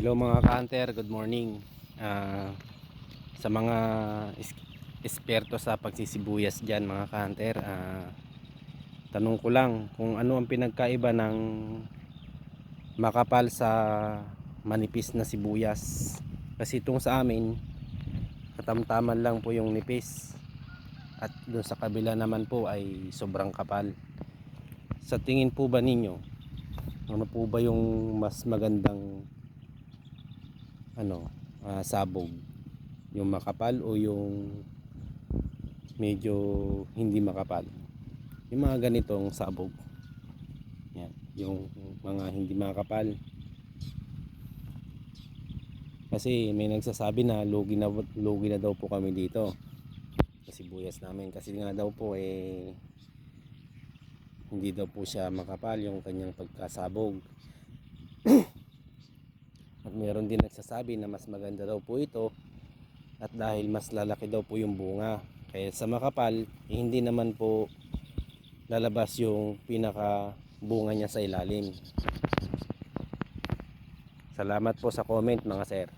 Hello mga ka-hunter, good morning. Ah, sa mga esperto sa pagsisibuyas dyan mga ka-hunter, ah, tanong ko lang kung ano ang pinagkaiba ng makapal sa manipis na sibuyas. Kasi itong sa amin, katamtaman lang po yung nipis. At doon sa kabila naman po ay sobrang kapal. Sa tingin po ba ninyo, ano po ba yung mas magandang ano ah, sabog. Yung makapal o yung medyo hindi makapal. Yung mga ganitong sabog. Yan yung mga hindi makapal. Kasi may nagsasabi na lugi na lugi na daw po kami dito. Sa sibuyas namin. Kasi nga daw po eh hindi daw po siya makapal yung kanyang pagkasabog din nagsasabi na mas maganda daw po ito at dahil mas lalaki daw po yung bunga. Kaya sa makapal, eh, hindi naman po lalabas yung pinaka bunga niya sa ilalim. Salamat po sa comment mga sir.